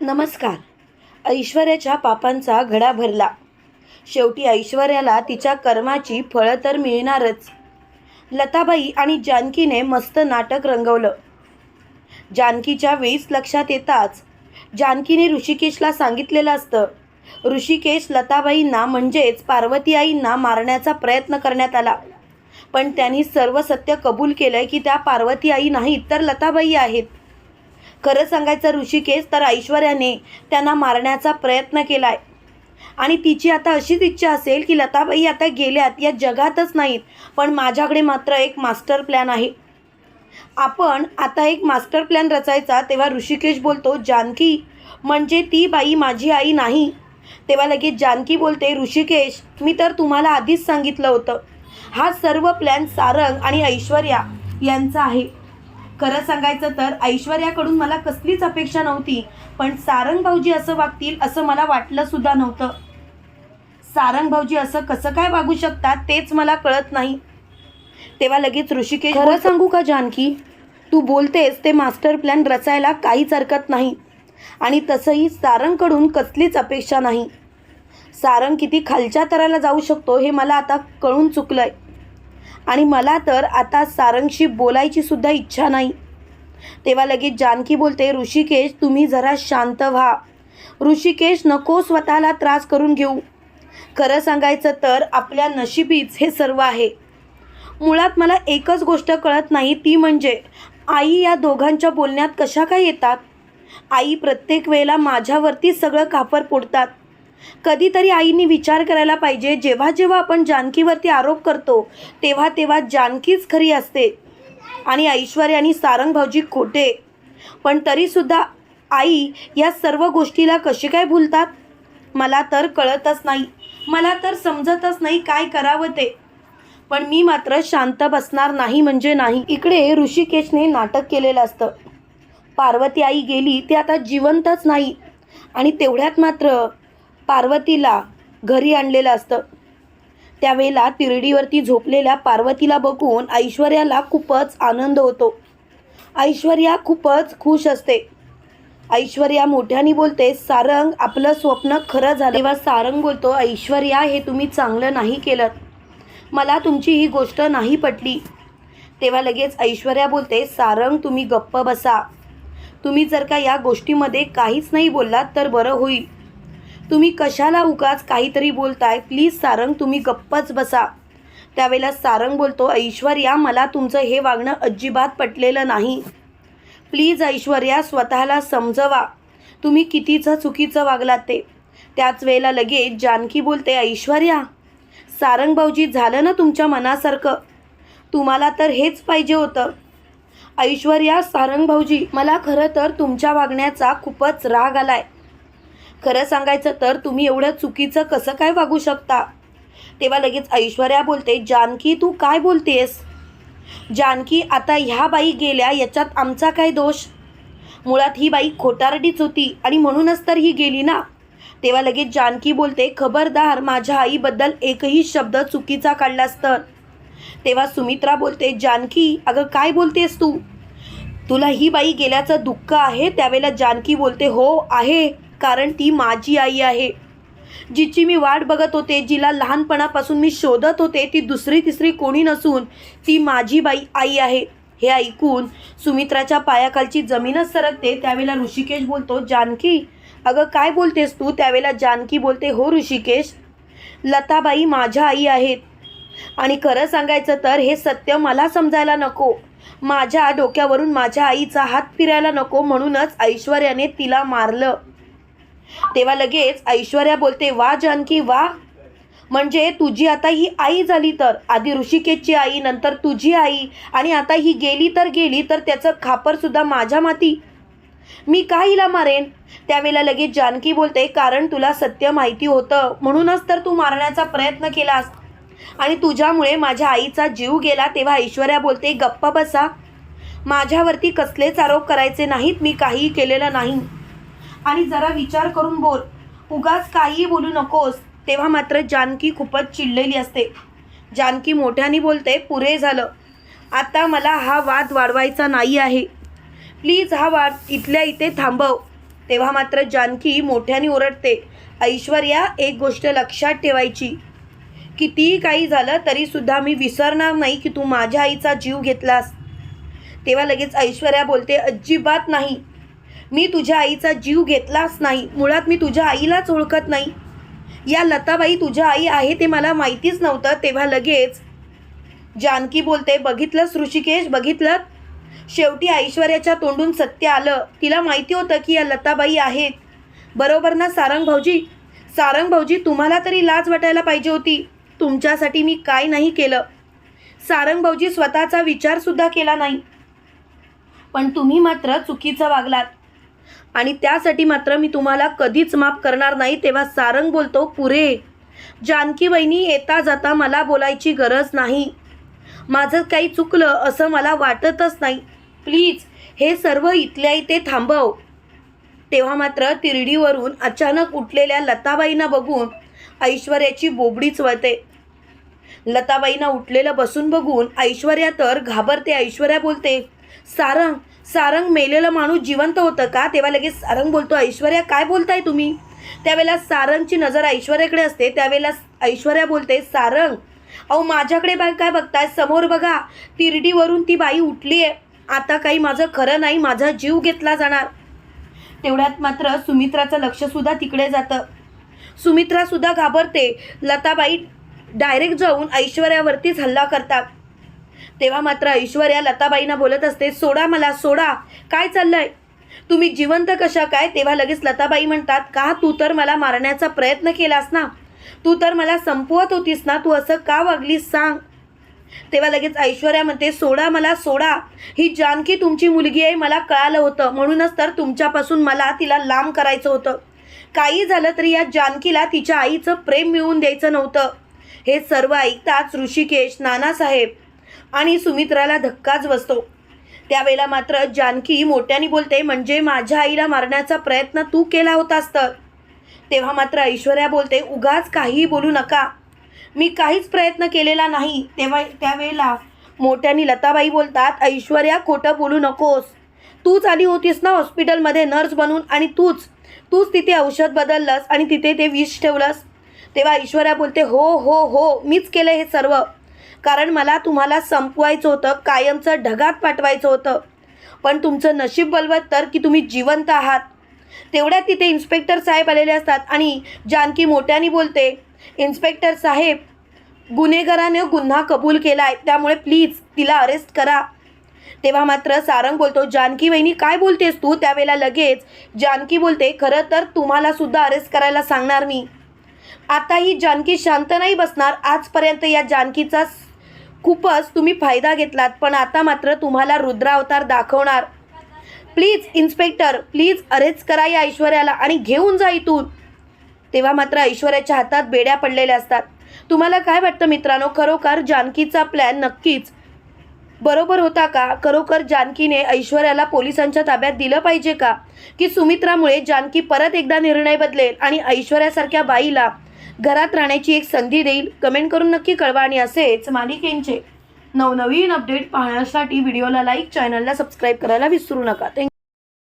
नमस्कार. ऐश्वर्याच्या पापांचा घडा भरला. शेवटी ऐश्वर्याला तिच्या कर्माची फळं तर मिळणारच. लताबाई आणि जानकीने मस्त नाटक रंगवलं. जानकीच्या वेळीच लक्षात येताच जानकीने ऋषिकेशला सांगितलेलं असतं ऋषिकेश लताबाईंना म्हणजेच पार्वती आईंना मारण्याचा प्रयत्न करण्यात आला. पण त्यांनी सर्व सत्य कबूल केलं की त्या पार्वती आई नाहीत तर लताबाई आहेत. खरं सांगायचं ऋषिकेश तर ऐश्वर्याने त्यांना मारण्याचा प्रयत्न केलाय. आणि तिची आता अशीच इच्छा असेल की लताबाई आता गेल्यात या जगातच नाहीत पण माझ्याकडे मात्र एक मास्टर प्लॅन आहे. आपण आता एक मास्टर प्लॅन रचायचा तेव्हा ऋषिकेश बोलतो जानकी म्हणजे ती बाई माझी आई नाही. तेव्हा लगेच जानकी बोलते ऋषिकेश मी तर तुम्हाला आधीच सांगितलं होतं. हा सर्व प्लॅन सारंग आणि ऐश्वर्या यांचा आहे. खरं सांगायचं तर ऐश्वर्याकडून मला कसलीच अपेक्षा नव्हती पण सारंग भाऊजी असं वागतील असं मला वाटलं सुद्धा नव्हतं. सारंग भाऊजी असं कसं काय वागू शकतात तेच मला कळत नाही. तेव्हा लगेच ऋषिकेश खरं सांगू का जानकी? तू बोलतेस ते मास्टर प्लॅन रचायला काहीच हरकत नाही. आणि तसंही सारंगकडून कसलीच अपेक्षा नाही. सारंग किती खालच्या तराला जाऊ शकतो हे मला आता कळून चुकलंय. आणि मला तर आता सारंगशी बोलायची सुद्धा इच्छा नाही. तेव्हा लगेच जानकी बोलते ऋषिकेश तुम्ही जरा शांत व्हा. ऋषिकेश नको स्वतःला त्रास करून घेऊ. खरं सांगायचं तर आपल्या नशिबीच हे सर्व आहे. मुळात मला एकच गोष्ट कळत नाही ती म्हणजे आई या दोघांच्या बोलण्यात कशा काय येतात? आई प्रत्येक वेळेला माझ्यावरती सगळं कापर फोडतात कधीतरी आईने विचार करायला पाहिजे जेव्हा जेव्हा आपण जानकीवरती आरोप करतो तेव्हा तेव्हा जानकीच खरी असते. आणि ऐश्वर्या आणि सारंग भाऊजी खोटे. पण तरीसुद्धा आई या सर्व गोष्टीला कशी काय भूलतात? मला तर कळतच नाही. मला तर समजतच नाही काय करावं ते. पण मी मात्र शांत बसणार नाही म्हणजे नाही. इकडे ऋषिकेशने नाटक केलेलं असतं. पार्वती आई गेली ती आता जिवंतच नाही. आणि तेवढ्यात मात्र पार्वतीला घरी आणलेलं असतं. त्यावेळेला तिरडीवरती झोपलेल्या पार्वतीला बघून ऐश्वर्याला खूपच आनंद होतो. ऐश्वर्या खूपच खुश असते. ऐश्वर्या मोठ्याने बोलते सारंग आपलं स्वप्न खरं झालं. तेव्हा सारंग बोलतो ऐश्वर्या हे तुम्ही चांगलं नाही केलं. मला तुमची ही गोष्ट नाही पटली. तेव्हा लगेच ऐश्वर्या बोलते सारंग तुम्ही गप्प बसा. तुम्ही जर का या गोष्टीमध्ये काहीच नाही बोललात तर बरं होईल. तुम्ही कशाला उगाच काहीतरी बोलताय? प्लीज सारंग तुम्ही गप्पच बसा. त्यावेळेला सारंग बोलतो ऐश्वर्या मला तुमचं हे वागणं अजिबात पटलेलं नाही. प्लीज ऐश्वर्या स्वतःला समजवा. तुम्ही कितीचं चुकीचं वागलात ते. त्याच वेळेला लगेच जानकी बोलते ऐश्वर्या सारंग भाऊजी झालं ना तुमच्या मनासारखं? तुम्हाला तर हेच पाहिजे होतं. ऐश्वर्या सारंग भाऊजी मला खरं तर तुमच्या वागण्याचा खूपच राग आलाय. खरं सांगायचं तर तुम्ही एवढं चुकीचं कसं काय वागू शकता? तेव्हा लगेच ऐश्वर्या बोलते जानकी तू काय बोलतेस? जानकी आता ह्या बाई गेल्या याच्यात आमचा काय दोष? मुळात ही बाई खोटारडीच होती आणि म्हणूनच तर ही गेली ना? तेव्हा लगेच जानकी बोलते खबरदार माझ्या आईबद्दल एकही शब्द चुकीचा काढलास तर? तेव्हा सुमित्रा बोलते जानकी अगं काय बोलतेस तू? तुला ही बाई गेल्याचं दुःख आहे? त्यावेळेला जानकी बोलते हो आहे. कारण ती माझी आई आहे. जिची मी वाट बघत होते जिला लहानपणापासून मी शोधत होते ती दुसरी तिसरी कोणी नसून ती माझी बाई आई आहे. हे ऐकून सुमित्राच्या पायाखालची जमीनच सरकते त्यावेळेला ऋषिकेश बोलतो जानकी अगं काय बोलतेस तू? त्यावेळेला जानकी बोलते हो ऋषिकेश लताबाई माझ्या आई आहेत. आणि खरं सांगायचं तर हे सत्य मला समजायला नको. माझ्या डोक्यावरून माझ्या आईचा हात फिरायला नको म्हणूनच ऐश्वर्याने तिला मारलं. तेव्हा लगेच ऐश्वर्या बोलते वा जानकी वा. म्हणजे तुझी आता ही आई झाली तर? आधी ऋषिकेशची आई नंतर तुझी आई. आणि आता ही गेली तर गेली तर त्याचं खापरसुद्धा माझ्या माती. मी का हिला मारेन? त्यावेळेला लगेच जानकी बोलते कारण तुला सत्य माहिती होतं. म्हणूनच तर तू मारण्याचा प्रयत्न केलास. आणि तुझ्यामुळे माझ्या आईचा जीव गेला. तेव्हा ऐश्वर्या बोलते गप्पा बसा. माझ्यावरती कसलेच आरोप करायचे नाहीत. मी काहीही केलेलं नाही. आणि जरा विचार करून बोल. उगाच काहीही बोलू नकोस. तेव्हा मात्र जानकी खूपच चिडलेली असते. जानकी मोठ्याने बोलते पुरे झालं. आता मला हा वाद वाढवायचा नाही आहे. प्लीज हा वाद इथल्या इथे थांबव. तेव्हा मात्र जानकी मोठ्याने ओरडते ऐश्वर्या एक गोष्ट लक्षात ठेवायची. कितीही काही झालं तरीसुद्धा मी विसरणार नाही की तू माझ्या आईचा जीव घेतलास. तेव्हा लगेच ऐश्वर्या बोलते अजिबात नाही. मी तुझ्या आईचा जीव घेतलाच नाही. मुळात मी तुझ्या आईलाच ओळखत नाही. या लताबाई तुझ्या आई आहे ते मला माहितीच नव्हतं तेव्हा लगेच जानकी बोलते बघितलंस ऋषिकेश? बघितलं? शेवटी ऐश्वर्याच्या तोंडून सत्य आलं. तिला माहिती होतं की या लताबाई आहेत. बरोबर ना सारंग भाऊजी? सारंग भाऊजी तुम्हाला तरी लाज वाटायला पाहिजे होती. तुमच्यासाठी मी काय नाही केलं. सारंग भाऊजी स्वतःचा विचारसुद्धा केला नाही. पण तुम्ही मात्र चुकीचं वागलात. आणि त्यासाठी मात्र मी तुम्हाला कधीच माफ करणार नाही तेव्हा सारंग बोलतो पुरे जानकी वहिनी येता जाता मला बोलायची गरज नाही. माझं काही चुकलं असं मला वाटतच नाही. प्लीज हे सर्व इथल्या इथे थांबव. तेव्हा मात्र तिरडीवरून अचानक उठलेल्या लताबाईंना बघून ऐश्वर्याची बोबडीच वळते लताबाईंना उठलेलं बसून बघून ऐश्वर्या तर घाबरते ऐश्वर्या बोलते सारंग सारंग मेलेलं माणूस जिवंत होतं का? तेव्हा लगेच सारंग बोलतो ऐश्वर्या काय बोलताय तुम्ही? त्यावेळेला सारंगची नजर ऐश्वर्याकडे असते. त्यावेळेला ऐश्वर्या बोलते सारंग अहो माझ्याकडे बाय काय बघताय? समोर बघा तिरडीवरून ती बाई उठली आहे आता काही माझं खरं नाही माझा जीव घेतला जाणार. तेवढ्यात मात्र सुमित्राचं लक्षसुद्धा तिकडे जातं. सुमित्रासुद्धा घाबरते. लताबाई डायरेक्ट जाऊन ऐश्वर्यावरतीच हल्ला करतात. तेव्हा मात्र ऐश्वर्या लताबाईंना बोलत असते सोडा मला सोडा. काय चाललंय? तुम्ही जिवंत कशा काय? तेव्हा लगेच लताबाई म्हणतात का तू तर मला मारण्याचा प्रयत्न केलास ना? तू तर मला संपवत होतीस ना? तू असं का वागलीस सांग. तेव्हा लगेच ऐश्वर्या म्हणते सोडा मला सोडा. ही जानकी तुमची मुलगी आहे मला कळालं होतं. म्हणूनच तर तुमच्यापासून मला तिला लांब करायचं होतं. काही झालं तरी या जानकीला तिच्या आईचं प्रेम मिळवून द्यायचं नव्हतं. हे सर्व ऐकताच ऋषिकेश नानासाहेब आणि सुमित्राला धक्काच बसतो. त्यावेळेला मात्र जानकी मोठ्याने बोलते म्हणजे माझ्या आईला मारण्याचा प्रयत्न तू केला होतास तर? तेव्हा मात्र ऐश्वर्या बोलते उगाच काहीही बोलू नका. मी काहीच प्रयत्न केलेला नाही. तेव्हा त्यावेळेला मोठ्याने लताबाई बोलतात ऐश्वर्या खोटं बोलू नकोस. तूच आली होतीस ना हॉस्पिटलमध्ये नर्स बनून आणि तूच तूच तिथे औषध बदललंस आणि तिथे ते विष ठेवलंस? तेव्हा ऐश्वर्या बोलते हो हो हो मीच केलं हे सर्व. कारण मला तुम्हाला संपवायचं होतं कायमचं ढगात पाठवायचं होतं. पण तुमचं नशीब बलवत तर की तुम्ही जिवंत आहात. तेवढ्यात तिथे इन्स्पेक्टर साहेब आलेले असतात आणि जानकी मोठ्याने बोलते इन्स्पेक्टर साहेब गुन्हेगाराने गुन्हा कबूल केला आहे त्यामुळे प्लीज तिला अरेस्ट करा. तेव्हा मात्र सारंग बोलतो जानकी वहिनी काय बोलतेस तू? त्यावेळेला लगेच जानकी बोलते खरं तर तुम्हाला सुद्धा अरेस्ट करायला सांगणार मी. आता ही जानकी शांत नाही बसणार आजपर्यंत या जानकीचा खूपच तुम्ही फायदा घेतलात पण आता मात्र तुम्हाला रुद्रावतार दाखवणार. प्लीज इन्स्पेक्टर प्लीज अरेच करा या ऐश्वर्याला आणि घेऊन जा इथून. तेव्हा मात्र ऐश्वर्याच्या हातात बेड्या पडलेल्या असतात. तुम्हाला काय वाटतं मित्रांनो? खरोखर जानकीचा प्लॅन नक्कीच बरोबर होता का? खरोखर जानकीने ऐश्वर्याला पोलिसांच्या ताब्यात दिलं पाहिजे का? की सुमित्रामुळे जानकी परत एकदा निर्णय बदलेल आणि ऐश्वर्यासारख्या बाईला घरात राहण्याची एक संधी देईल. कमेंट करून नक्की कळवा आणि असेच मालिकेंचे नवनवीन अपडेट पाहण्यासाठी व्हिडिओला लाईक चॅनलला सबस्क्राईब करायला विसरू नका. थँक्यू